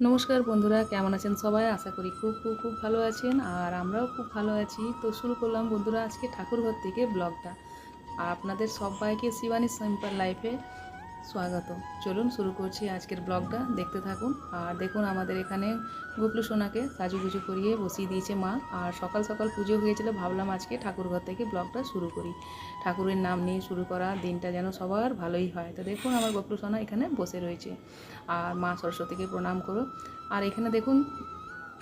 নমস্কার বন্ধুরা, কেমন আছেন সবাই? আশা করি খুব খুব খুব ভালো আছেন আর আমরাও খুব ভালো আছি। তো শুরু করলাম বন্ধুরা আজকে ঠাকুরঘর থেকে ব্লগটা। আর আপনাদের সবাইকে শিবানী সিম্পল লাইফে স্বাগত। চলুন শুরু করছি আজকের ব্লগটা। দেখতে থাকুন। আর দেখুন, আমাদের এখানে গোপলু সোনাকে সাজুগুজু করিয়ে বসিয়ে দিয়েছে মা। আর সকাল সকাল পুজো হয়েছিল, ভাবলাম আজকে ঠাকুরঘর থেকে ব্লগটা শুরু করি। ঠাকুরের নাম নিয়ে শুরু করা, দিনটা যেন সবার ভালোই হয়। তো দেখুন, আমার গোপলু সোনা এখানে বসে রয়েছে। আর মা সরস্বতীকে প্রণাম করো। আর এখানে দেখুন,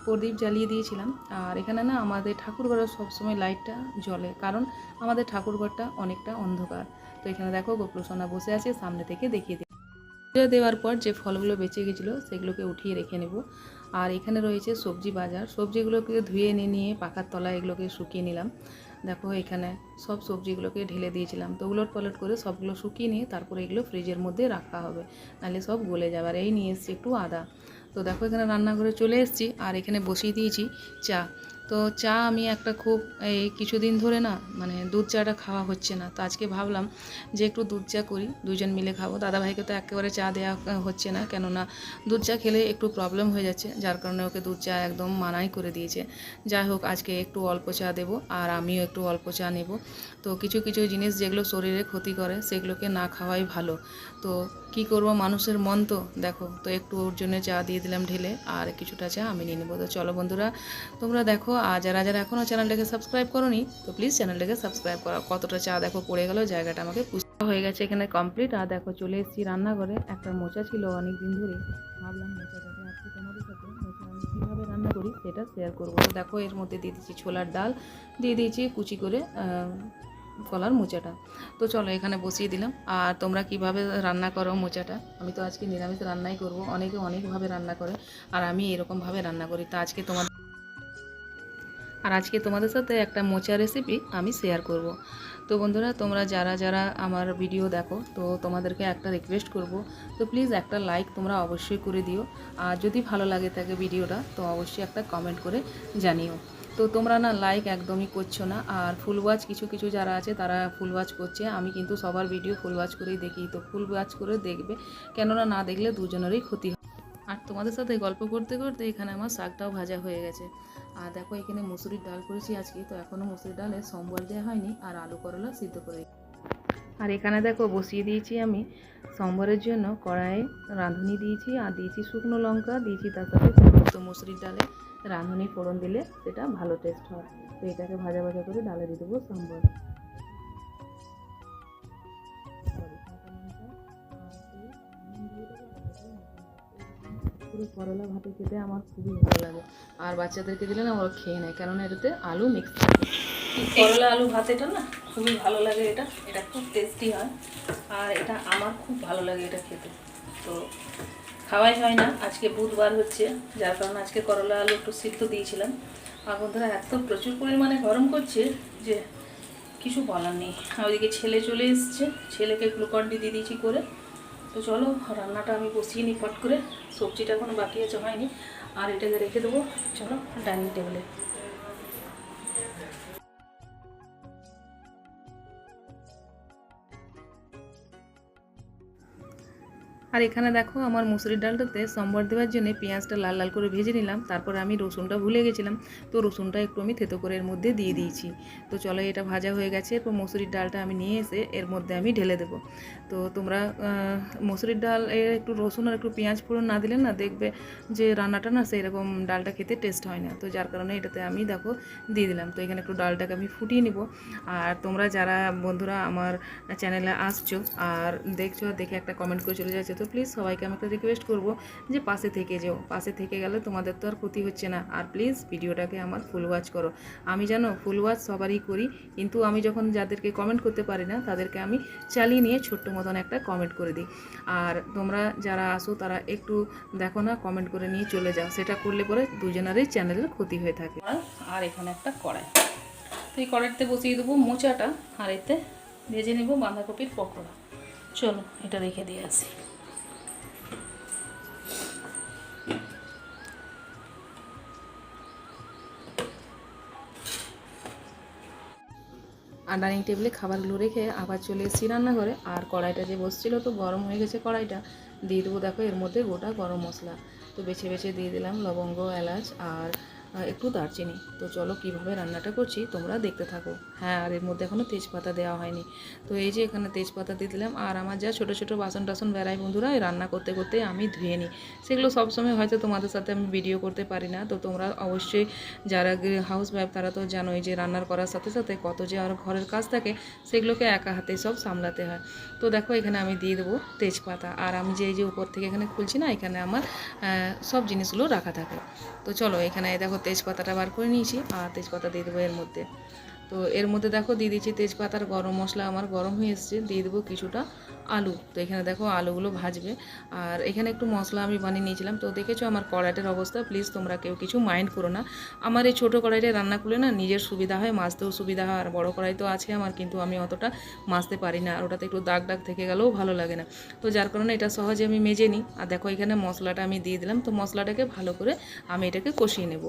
প্রদীপ জ্বালিয়ে দিয়েছিলাম। আর এখানে না, আমাদের ঠাকুরঘরে সবসময় লাইটটা জ্বলে। কারণ আমাদের ঠাকুরঘরটা অনেকটা অন্ধকার। তো এখানে দেখো গোপলসোনা বসে আছে, সামনে থেকে দেখিয়ে দিই। পুজো দেওয়ার পর যে ফলগুলো বেঁচে গেছিল, সেগুলোকে উঠিয়ে রেখে নেব। আর এখানে রয়েছে সবজি বাজার। সবজিগুলোকে ধুয়ে নিয়ে নিয়ে পাখার তলায় এগুলোকে শুকিয়ে নিলাম। দেখো এখানে সব সবজিগুলোকে ঢেলে দিয়েছিলাম। তো উলট পালট করে সবগুলো শুকিয়ে নিয়ে তারপরে এগুলো ফ্রিজের মধ্যে রাখা হবে। নাহলে সব গলে যাবে। আর এই নিয়ে এসছি একটু আদা। তো দেখো এখানে রান্নাঘরে চলে এসেছি। আর এখানে বসিয়ে দিয়েছি চা। তো চা আমি একটা খুব, এই কিছুদিন ধরে না মানে দুধ চাটা খাওয়া হচ্ছে না। তো আজকে ভাবলাম যে একটু দুধ চা করি, দুজন মিলে খাব। দাদাভাইকে তো একেবারে চা দেওয়া হচ্ছে না, কেননা দুধ চা খেলে একটু প্রবলেম হয়ে যাচ্ছে, যার কারণে ওকে দুধ চা একদম মানাই করে দিয়েছে। যাই হোক, আজকে একটু অল্প চা দেবো, আর আমিও একটু অল্প চা নেব। তো কিছু কিছু জিনিস যেগুলো শরীরে ক্ষতি করে, সেগুলোকে না খাওয়াই ভালো। তো কি করব? মানুষের মন তো। দেখো, তো একটু ওর জন্য চা দিয়ে দিলাম ঢেলে, আর কিছুটা চা আমি নিয়ে নেব। তো চলো বন্ধুরা, তোমরা দেখো, আর যারা যারা এখনও চ্যানেলটাকে সাবস্ক্রাইব করোনি, তো প্লিজ চ্যানেলটাকে সাবস্ক্রাইব করো। কতটা চা দেখো পড়ে গেল, জায়গাটা আমাকে পুষতে হয়ে গেছে এখানে কমপ্লিট আর দেখো, চলে এসেছি রান্নাঘরে। একটা মোচা ছিল অনেক দিন ধরে। ভাবলাম মোচাটাকে আজকে তোমাদের সাথে কীভাবে রান্না করি সেটা শেয়ার করব। তো দেখো, এর মধ্যে দিয়ে দিচ্ছি ছোলার ডাল, দিয়ে দিয়েছি কুচি করে কলার মোচাটা। তো চলো এখানে বসিয়ে দিলাম। আর তোমরা কীভাবে রান্না করো মোচাটা? আমি তো আজকে নিরামিষ রান্নাই করব। অনেকে অনেকভাবে রান্না করে আর আমি এরকমভাবে রান্না করি। তো আজকে তোমার আর আজকে তোমাদের সাথে একটা মোচা রেসিপি আমি শেয়ার করব। তো বন্ধুরা, তোমরা যারা যারা আমার ভিডিও দেখো, তো তোমাদেরকে একটা রিকোয়েস্ট করব। তো প্লিজ একটা লাইক তোমরা অবশ্যই করে দিও। আর যদি ভালো লাগে থাকে ভিডিওটা তো অবশ্যই একটা কমেন্ট করে জানিও। তো তোমরা না লাইক একদমই করছ না। আর ফুল ওয়াচ কিছু কিছু যারা আছে তারা ফুল ওয়াচ করছে। আমি কিন্তু সবার ভিডিও ফুল ওয়াচ করেই দেখি। তো ফুল ওয়াচ করে দেখবে। কেননা না দেখলে দুজনেরই ক্ষতি হয়। আর তোমাদের সাথে গল্প করতে করতে এখানে আমার শাকটাও ভাজা হয়ে গেছে। আর দেখো এখানে মুসুরির ডাল করেছি আজকে। তো এখনও মুসুরির ডালে সম্বল দেওয়া হয়নি। আর আলু করলা সিদ্ধ করে আর এখানে দেখো বসিয়ে দিয়েছি আমি সম্বরের জন্য কড়াইয়ে রাঁধুনি দিয়েছি। আর দিয়েছি শুকনো লঙ্কা, দিয়েছি তার সাথে মুসুরির ডালে রাঁধুনি ফোড়ন দিলে সেটা ভালো টেস্ট হয়। তো এটাকে ভাজা ভাজা করে ডালে দিয়ে দেবো সম্বর। পুরো করলা ভাতে খেতে আমার খুবই ভালো লাগে। আর বাচ্চাদেরকে দিলে না ওরা খেয়ে নেয়, কেননা এটাতে আলু মিক্স থাকে। করলা আলু ভাত এটা না খুবই ভালো লাগে এটা এটা খুব টেস্টি হয়। আর এটা আমার খুব ভালো লাগে এটা খেতে। তো খাওয়াই হয় না। আজকে বুধবার হচ্ছে, যার কারণে আজকে করলা আলু একটু সিদ্ধ দিয়েছিলাম। আর বন্ধুরা, এত প্রচুর পরিমাণে গরম করছে যে কিছু বলার নেই। ওইদিকে ছেলে চলে এসছে, ছেলেকে গ্লুকন ডি দিয়ে দিয়েছি করে। তো চলো, রান্নাটা আমি বসিয়ে নিই ফট করে। সবজিটা এখনও বাকি আছে, হয়নি। আর এটাকে রেখে দেবো। চলো ডাইনিং টেবিলে। আর এখানে দেখো আমার মুসুরির ডালটাতে সম্বর দেওয়ার জন্য পেঁয়াজটা লাল লাল করে ভেজে নিলাম, তারপরে আমি রসুনটা ভুলে গেছিলাম, তো রসুনটা একটু আমি থেতো করে এর মধ্যে দিয়ে দিয়েছি। তো চলো এটা ভাজা হয়ে গেছে, এরপর মুসুরির ডালটা আমি নিয়ে এসে এর মধ্যে আমি ঢেলে দেবো। তো তোমরা মুসুরির ডাল এর একটু রসুন আর একটু পেঁয়াজ ফোড়ন না দিলে না দেখবে যে রান্নাটা না সেরকম ডালটা খেতে টেস্ট হয় না। তো যার কারণে এটাতে আমি দেখো দিয়ে দিলাম। তো এখানে একটু ডালটাকে আমি ফুটিয়ে নিব। আর তোমরা যারা বন্ধুরা আমার চ্যানেলে আসছো আর দেখছ দেখে একটা কমেন্ট করে চলে যাচ্ছে তো প্লিজ সবাইকে আমি একটা রিকোয়েস্ট করব যে পাশে থেকে যেও। পাশে থেকে গেলে তোমাদের তো আর ক্ষতি হচ্ছে না। আর প্লিজ ভিডিওটাকে আমার ফুল ওয়াচ করো। আমি জানো ফুল ওয়াচ সবারই করি, কিন্তু আমি যখন যাদেরকে কমেন্ট করতে পারি না, তাদেরকে আমি চালিয়ে নিয়ে ছোট্ট মতন একটা কমেন্ট করে দিই। আর তোমরা যারা আসো, তারা একটু দেখো না কমেন্ট করে নিয়ে চলে যাও। সেটা করলে পরে দুজনেরই চ্যানেলের ক্ষতি হয়ে থাকে। আর এখানে একটা কড়াই। তো এই কড়াইতে বসিয়ে দেবো মোচাটা। আর এতে ভেজে নেব বাঁধাকপির পকোড়া। চলো, এটা রেখে দিয়ে আসি। আর ডাইনিং টেবিলে খাবারগুলো রেখে আবার চলে এসেছি রান্নাঘরে। আর কড়াইটা যে বসছিল তো গরম হয়ে গেছে কড়াইটা। দিয়ে দেবো দেখো এর মধ্যে গোটা গরম মশলা। তো বেছে বেছে দিয়ে দিলাম লবঙ্গ, এলাচ আর একটু দারচিনি। তো চলো কীভাবে রান্নাটা করছি, তোমরা দেখতে থাকো। হ্যাঁ আর এর মধ্যে এখনও তেজপাতা দেওয়া হয়নি। তো এই যে এখানে তেজপাতা দিয়ে দিলাম, আর আমার যা ছোটো ছোটো বাসন টাসন বেড়াই বন্ধুরা রান্না করতে করতে আমি ধুয়ে নিই। সেগুলো সবসময় হয়তো তোমাদের সাথে আমি ভিডিও করতে পারি না। তো তোমরা অবশ্যই যারা হাউস ওয়াইফ তারা তো জানোই যে রান্নার করার সাথে সাথে কত যে আর ঘরের কাজ থাকে, সেগুলোকে একা হাতে সব সামলাতে হয়। তো দেখো, এখানে আমি দিয়ে দেবো তেজপাতা। আর আমি যে, এই যে উপর থেকে এখানে খুলছি না, এখানে আমার সব জিনিসগুলো রাখা থাকে। তো চলো, এখানে দেখো তেজপাতাটা বার করে নিয়েছি আর তেজপাতা দিয়ে দেবো এর মধ্যে। তো এর মধ্যে দেখো দিয়ে দিচ্ছি তেজপাতার গরম মশলা আমার গরম হয়ে এসছে, দিয়ে দেবো কিছুটা আলু। তো এখানে দেখো আলুগুলো ভাজবে। আর এখানে একটু মশলা আমি বানিয়ে নিয়েছিলাম। তো দেখেছ আমার কড়াইটার অবস্থা প্লিজ তোমরা কেউ কিছু মাইন্ড করো না। আমার এই ছোটো কড়াইটায় রান্না করলে না নিজের সুবিধা হয়, মাজতেও সুবিধা হয়। আর বড়ো কড়াই তো আছে আমার, কিন্তু আমি অতটা মাজতে পারি না। আর ওটাতে একটু দাগ দাগ থেকে গেলেও ভালো লাগে না। তো যার কারণে এটা সহজে আমি মেজে নিই। আর দেখো এখানে মশলাটা আমি দিয়ে দিলাম। তো মশলাটাকে ভালো করে আমি এটাকে কষিয়ে নেব।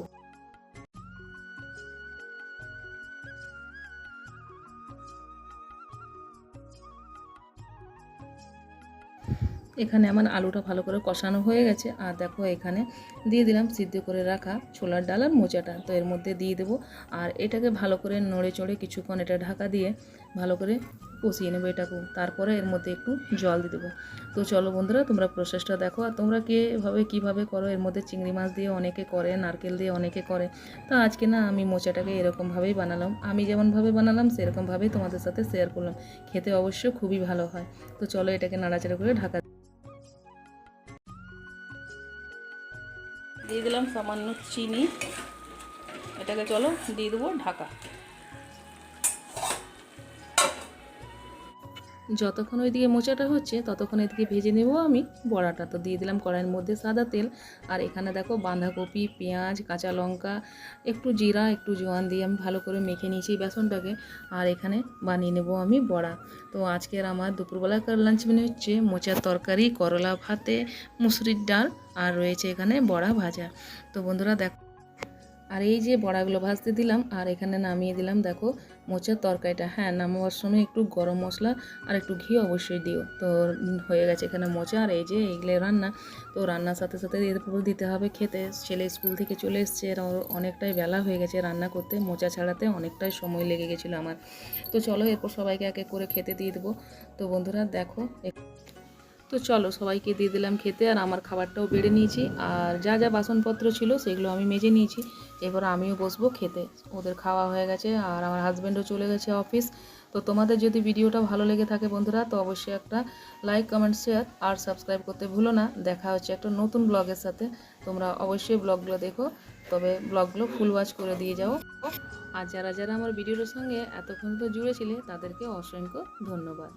এখানে আমার আলুটা ভালো করে কষানো হয়ে গেছে। আর দেখো এখানে দিয়ে দিলাম সিদ্ধ করে রাখা ছোলার ডাল আর মোচাটা। তো এর মধ্যে দিয়ে দেবো। আর এটাকে ভালো করে নড়ে চড়ে কিছুক্ষণ এটা ঢাকা দিয়ে ভালো করে কষিয়ে নেব এটাকেও। তারপরে এর মধ্যে একটু জল দিয়ে দেবো। তো চলো বন্ধুরা, তোমরা প্রসেসটা দেখো। আর তোমরা কে এভাবে কীভাবে করো? এর মধ্যে চিংড়ি মাছ দিয়ে অনেকে করে, নারকেল দিয়ে অনেকে করে। তো আজকে না আমি মোচাটাকে এরকমভাবেই বানালাম। আমি যেমনভাবে বানালাম, সেরকমভাবেই তোমাদের সাথে শেয়ার করলাম। খেতে অবশ্য খুবই ভালো হয়। তো চলো এটাকে নাড়াচাড়া করে ঢাকা দিয়ে দিলাম সামান্য চিনি। এটাকে চলো দিয়ে দেবো ঢাকা। যতক্ষণ ওইদিকে মোচাটা হচ্ছে, ততক্ষণ এদিকে ভেজে নেব আমি। বড়াটা তো দিয়ে দিলাম কড়াইয়ের মধ্যে সাদা তেল। আর এখানে দেখো বাঁধাকপি, পেঁয়াজ, কাঁচা লঙ্কা, একটু জিরা, একটু জোয়ান দিয়ে আমি ভালো করে মেখে নিয়েছি বেসনটাকে। আর এখানে বানিয়ে নেব আমি বড়া। তো আজকের আমার দুপুরবেলাকার লাঞ্চ মেনু হচ্ছে মোচার তরকারি, করলা ভাতে, মুসুরির ডাল, আর রয়েছে এখানে বড়া ভাজা। তো বন্ধুরা দেখো আর এই যে বড়াগুলো ভাজতে দিলাম, আর এখানে নামিয়ে দিলাম দেখো মোচার তরকারিটা হ্যাঁ নামাবার সময় একটু গরম মশলা আর একটু ঘি অবশ্যই দিও। তো হয়ে গেছে এখানে মোচা আর এই যে এইগুলো রান্না। তো রান্নার সাথে সাথে এরপর দিতে হবে খেতে। ছেলে স্কুল থেকে চলে এসছে অনেকটাই বেলা হয়ে গেছে রান্না করতে। মোচা ছাড়াতে অনেকটাই সময় লেগে গেছিল আমার। তো চলো এরপর সবাইকে এক এক করে খেতে দিয়ে দেবো। তো বন্ধুরা দেখো তো চলো সবাইকে দিয়ে দিলাম খেতে আর আমার খাবারটাও বেড়ে নিয়েছি। আর যা যা বাসনপত্র ছিল সেগুলো আমি মেজে নিয়েছি। এবার আমিও বসবো খেতে। ওদের খাওয়া হয়ে গেছে আর আমার হাজব্যান্ডও চলে গেছে অফিস তো তোমাদের যদি ভিডিওটা ভালো লেগে থাকে বন্ধুরা, তো অবশ্যই একটা লাইক কমেন্ট শেয়ার আর সাবস্ক্রাইব করতে ভুলো না। দেখা হচ্ছে একটা নতুন ব্লগের সাথে। তোমরা অবশ্যই ব্লগগুলো দেখো। তবে ব্লগগুলো ফুল ওয়াচ করে দিয়ে যাও। আর যারা যারা আমার ভিডিওটার সঙ্গে এতক্ষণ তো জুড়েছিলে তাদেরকে অসংখ্য ধন্যবাদ।